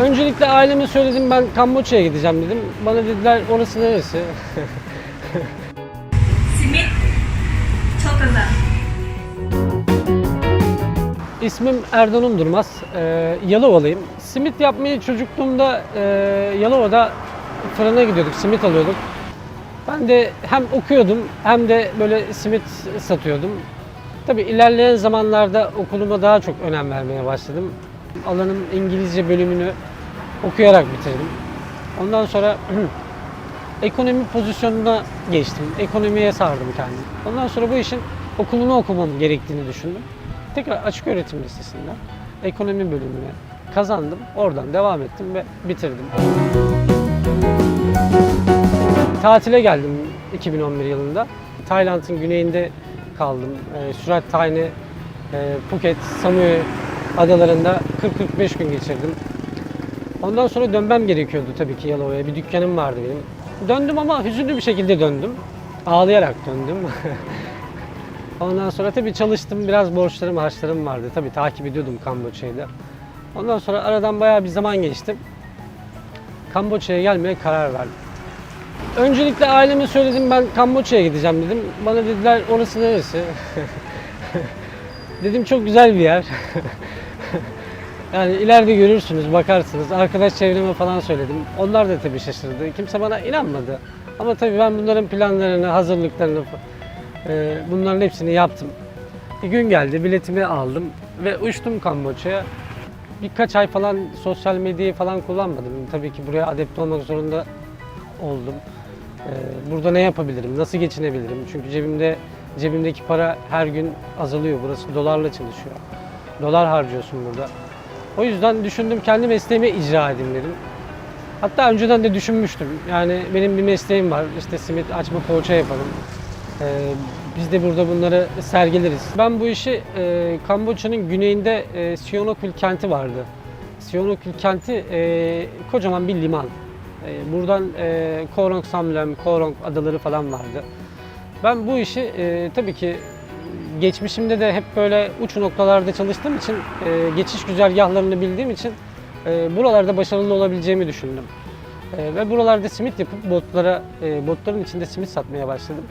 Öncelikle aileme söyledim ben Kamboçya'ya gideceğim dedim. Bana dediler orası neresi? Simit çok güzel. İsmim Erdoğan Durmaz. Ee, Yalova'lıyım. Simit yapmayı çocukluğumda e, Yalova'da fırına gidiyorduk, simit alıyorduk. Ben de hem okuyordum hem de böyle simit satıyordum. Tabii ilerleyen zamanlarda okuluma daha çok önem vermeye başladım. Alanım İngilizce bölümünü okuyarak bitirdim. Ondan sonra ekonomi pozisyonuna geçtim. Ekonomiye sardım kendimi. Ondan sonra bu işin okulunu okumam gerektiğini düşündüm. Tekrar açık öğretim lisesinden ekonomi bölümüne kazandım. Oradan devam ettim ve bitirdim. Tatile geldim 2011 yılında. Tayland'ın güneyinde kaldım. Ee, Surat Thani, e, Phuket, Samui adalarında 40-45 gün geçirdim. Ondan sonra dönmem gerekiyordu tabii ki Yalova'ya. Bir dükkanım vardı benim. Döndüm ama hüzünlü bir şekilde döndüm. Ağlayarak döndüm. Ondan sonra tabii çalıştım. Biraz borçlarım, harçlarım vardı. Tabii takip ediyordum Kamboçya'yı da. Ondan sonra aradan bayağı bir zaman geçti. Kamboçya'ya gelmeye karar verdim. Öncelikle aileme söyledim ben Kamboçya'ya gideceğim dedim. Bana dediler orası neresi? dedim çok güzel bir yer. yani ileride görürsünüz, bakarsınız. Arkadaş çevreme falan söyledim. Onlar da tabii şaşırdı. Kimse bana inanmadı. Ama tabii ben bunların planlarını, hazırlıklarını, e, bunların hepsini yaptım. Bir gün geldi, biletimi aldım ve uçtum Kamboçya'ya. Birkaç ay falan sosyal medyayı falan kullanmadım. Tabii ki buraya adapte olmak zorunda oldum. Ee, burada ne yapabilirim, nasıl geçinebilirim? Çünkü cebimde cebimdeki para her gün azalıyor. Burası dolarla çalışıyor. Dolar harcıyorsun burada. O yüzden düşündüm kendi mesleğimi icra edeyim dedim. Hatta önceden de düşünmüştüm. Yani benim bir mesleğim var. İşte simit açma poğaça yapalım. Ee, biz de burada bunları sergileriz. Ben bu işi e, Kamboçya'nın güneyinde e, Sihanoukville kenti vardı. Sihanoukville kenti e, kocaman bir liman. E, buradan e, Korong Samlem, Korong adaları falan vardı. Ben bu işi e, tabii ki geçmişimde de hep böyle uç noktalarda çalıştığım için, e, geçiş güzergahlarını bildiğim için e, buralarda başarılı olabileceğimi düşündüm. E, ve buralarda simit yapıp botlara, e, botların içinde simit satmaya başladım.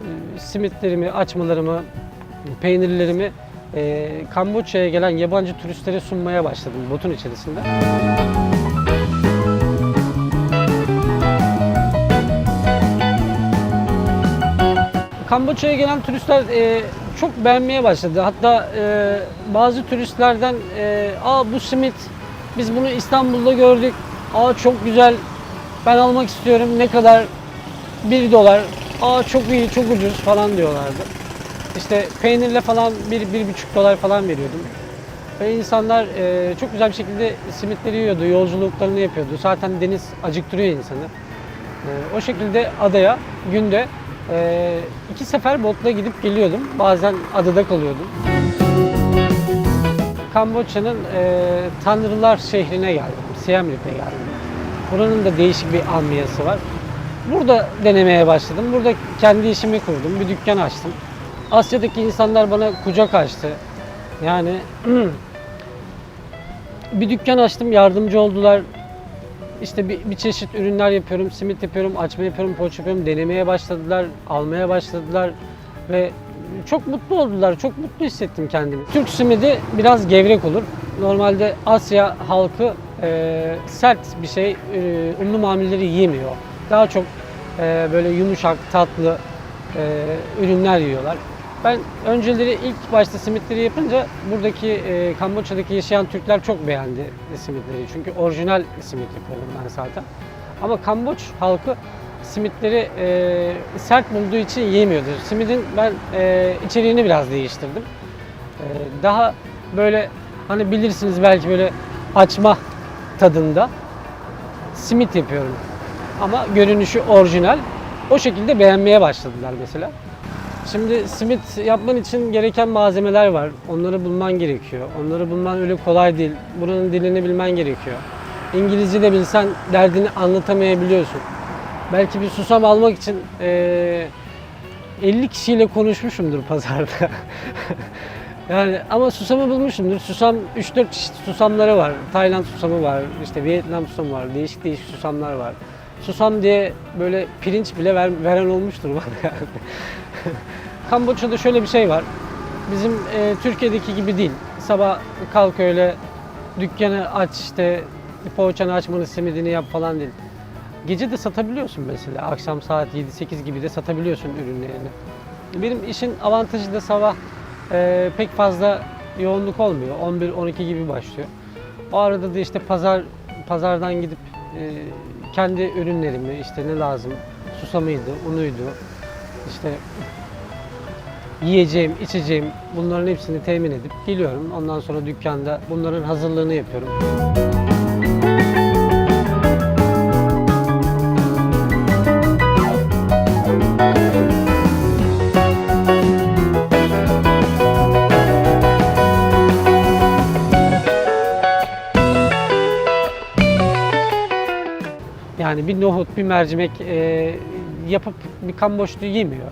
E, simitlerimi, açmalarımı, peynirlerimi e, Kamboçya'ya gelen yabancı turistlere sunmaya başladım botun içerisinde. Kamboçya'ya gelen turistler e, çok beğenmeye başladı. Hatta e, bazı turistlerden e, aa bu simit biz bunu İstanbul'da gördük. Aa çok güzel. Ben almak istiyorum. Ne kadar? 1 dolar. Aa çok iyi, çok ucuz falan diyorlardı. İşte peynirle falan bir, bir buçuk dolar falan veriyordum. Ve insanlar e, çok güzel bir şekilde simitleri yiyordu, yolculuklarını yapıyordu. Zaten deniz acıktırıyor insanı. E, o şekilde adaya günde e, iki sefer botla gidip geliyordum. Bazen adada kalıyordum. Kamboçya'nın e, Tanrılar şehrine geldim. Siem Reap'e geldim. Buranın da değişik bir amiyası var. Burada denemeye başladım. Burada kendi işimi kurdum. Bir dükkan açtım. Asya'daki insanlar bana kucak açtı. Yani bir dükkan açtım, yardımcı oldular. İşte bir, bir çeşit ürünler yapıyorum, simit yapıyorum, açma yapıyorum, poğaça yapıyorum. Denemeye başladılar, almaya başladılar ve çok mutlu oldular. Çok mutlu hissettim kendimi. Türk simidi biraz gevrek olur. Normalde Asya halkı e, sert bir şey, e, unlu mamulleri yiyemiyor. Daha çok e, böyle yumuşak, tatlı e, ürünler yiyorlar. Ben önceleri ilk başta simitleri yapınca buradaki e, Kamboçya'daki yaşayan Türkler çok beğendi simitleri. Çünkü orijinal simit yapıyorum ben zaten. Ama Kamboç halkı simitleri e, sert bulduğu için yiyemiyordu. Simidin ben e, içeriğini biraz değiştirdim. E, daha böyle hani bilirsiniz belki böyle açma tadında simit yapıyorum. Ama görünüşü orijinal. O şekilde beğenmeye başladılar mesela. Şimdi simit yapman için gereken malzemeler var. Onları bulman gerekiyor. Onları bulman öyle kolay değil. Buranın dilini bilmen gerekiyor. İngilizce de bilsen derdini anlatamayabiliyorsun. Belki bir susam almak için eee, 50 kişiyle konuşmuşumdur pazarda. yani ama susamı bulmuşumdur. Susam 3-4 çeşit susamları var. Tayland susamı var, işte Vietnam susamı var, değişik değişik susamlar var. Susam diye böyle pirinç bile ver- veren olmuştur bana yani. Kamboçya'da şöyle bir şey var. Bizim e, Türkiye'deki gibi değil. Sabah kalk öyle dükkanı aç işte poğaçanı açmanı simidini yap falan değil. Gece de satabiliyorsun mesela. Akşam saat 7-8 gibi de satabiliyorsun ürünlerini. Benim işin avantajı da sabah e, pek fazla yoğunluk olmuyor. 11-12 gibi başlıyor. O arada da işte pazar pazardan gidip e, kendi ürünlerimi işte ne lazım susamıydı, unuydu, işte yiyeceğim, içeceğim bunların hepsini temin edip geliyorum. Ondan sonra dükkanda bunların hazırlığını yapıyorum. Yani bir nohut, bir mercimek e, yapıp bir kamboçlu yemiyor.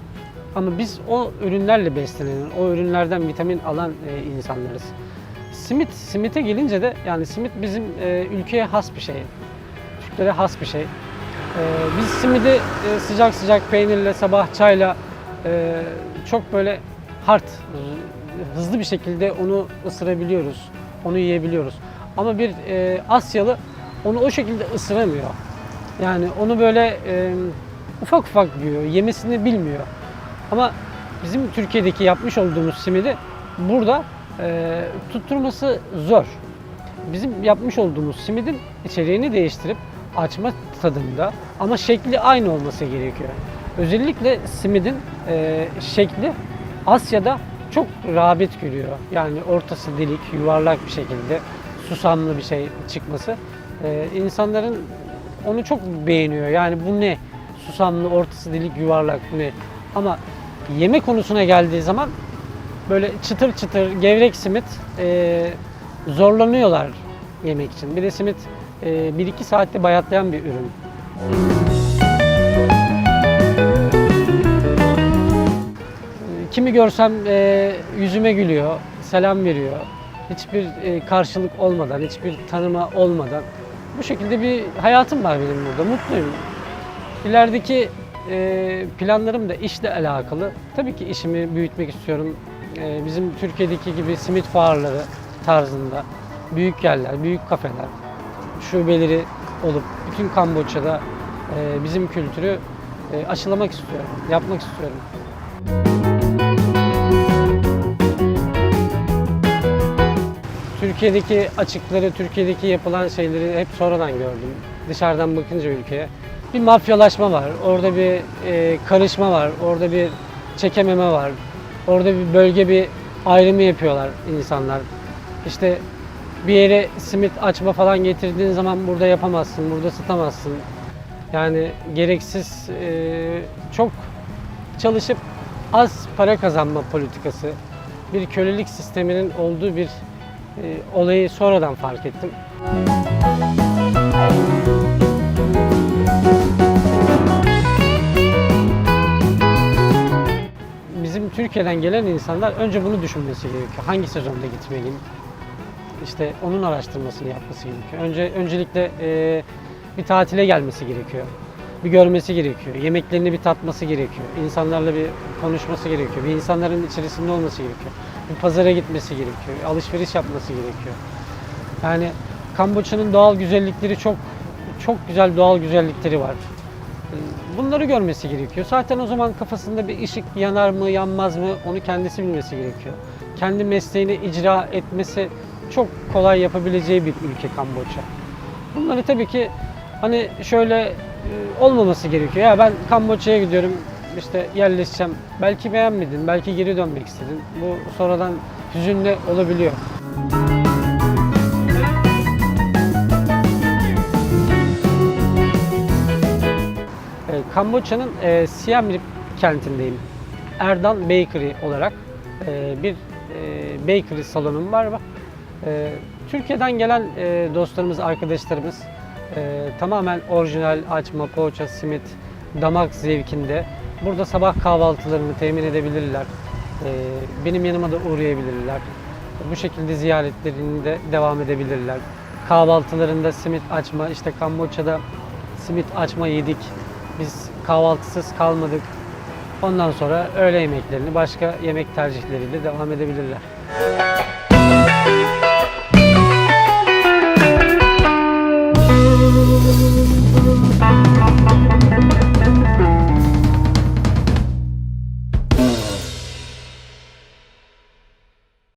Ama biz o ürünlerle beslenen, o ürünlerden vitamin alan e, insanlarız. Simit, simite gelince de yani simit bizim e, ülkeye has bir şey. Türklere has bir şey. E, biz simidi e, sıcak sıcak peynirle, sabah çayla e, çok böyle hard, hızlı bir şekilde onu ısırabiliyoruz, onu yiyebiliyoruz. Ama bir e, Asyalı onu o şekilde ısıramıyor. Yani onu böyle e, ufak ufak yiyor, yemesini bilmiyor. Ama bizim Türkiye'deki yapmış olduğumuz simidi burada e, tutturması zor. Bizim yapmış olduğumuz simidin içeriğini değiştirip açma tadında ama şekli aynı olması gerekiyor. Özellikle simidin e, şekli Asya'da çok rağbet görüyor. Yani ortası delik, yuvarlak bir şekilde susamlı bir şey çıkması. E, insanların onu çok beğeniyor. Yani bu ne? Susamlı, ortası delik, yuvarlak ne? Ama yeme konusuna geldiği zaman böyle çıtır çıtır gevrek simit e, zorlanıyorlar yemek için. Bir de simit e, 1-2 saatte bayatlayan bir ürün. Kimi görsem e, yüzüme gülüyor, selam veriyor. Hiçbir e, karşılık olmadan, hiçbir tanıma olmadan. Bu şekilde bir hayatım var benim burada, mutluyum. İlerideki e, planlarım da işle alakalı. Tabii ki işimi büyütmek istiyorum. E, bizim Türkiye'deki gibi simit fuarları tarzında büyük yerler, büyük kafeler, şubeleri olup bütün Kamboçya'da e, bizim kültürü e, aşılamak istiyorum, yapmak istiyorum. Türkiye'deki açıkları, Türkiye'deki yapılan şeyleri hep sonradan gördüm. Dışarıdan bakınca ülkeye. Bir mafyalaşma var, orada bir e, karışma var, orada bir çekememe var. Orada bir bölge bir ayrımı yapıyorlar insanlar. İşte bir yere simit açma falan getirdiğin zaman burada yapamazsın, burada satamazsın. Yani gereksiz e, çok çalışıp az para kazanma politikası, bir kölelik sisteminin olduğu bir e, olayı sonradan fark ettim. Bizim Türkiye'den gelen insanlar önce bunu düşünmesi gerekiyor. Hangi sezonda gitmeliyim? İşte onun araştırmasını yapması gerekiyor. Önce öncelikle e, bir tatile gelmesi gerekiyor. Bir görmesi gerekiyor. Yemeklerini bir tatması gerekiyor. İnsanlarla bir konuşması gerekiyor. Bir insanların içerisinde olması gerekiyor. Bir pazara gitmesi gerekiyor. Alışveriş yapması gerekiyor. Yani Kamboçya'nın doğal güzellikleri çok çok güzel doğal güzellikleri var. Bunları görmesi gerekiyor. Zaten o zaman kafasında bir ışık yanar mı, yanmaz mı onu kendisi bilmesi gerekiyor. Kendi mesleğini icra etmesi çok kolay yapabileceği bir ülke Kamboçya. Bunları tabii ki hani şöyle e, olmaması gerekiyor. Ya ben Kamboçya'ya gidiyorum, işte yerleşeceğim. Belki beğenmedin, belki geri dönmek istedin. Bu sonradan hüzünle olabiliyor. E, Kamboçya'nın e, Siem Reap kentindeyim. Erdan Bakery olarak e, bir e, bakery salonum var. E, Türkiye'den gelen e, dostlarımız, arkadaşlarımız e, tamamen orijinal açma, poğaça, simit, damak zevkinde Burada sabah kahvaltılarını temin edebilirler. Ee, benim yanıma da uğrayabilirler. Bu şekilde ziyaretlerini de devam edebilirler. Kahvaltılarında simit açma, işte Kamboçya'da simit açma yedik. Biz kahvaltısız kalmadık. Ondan sonra öğle yemeklerini başka yemek tercihleriyle devam edebilirler.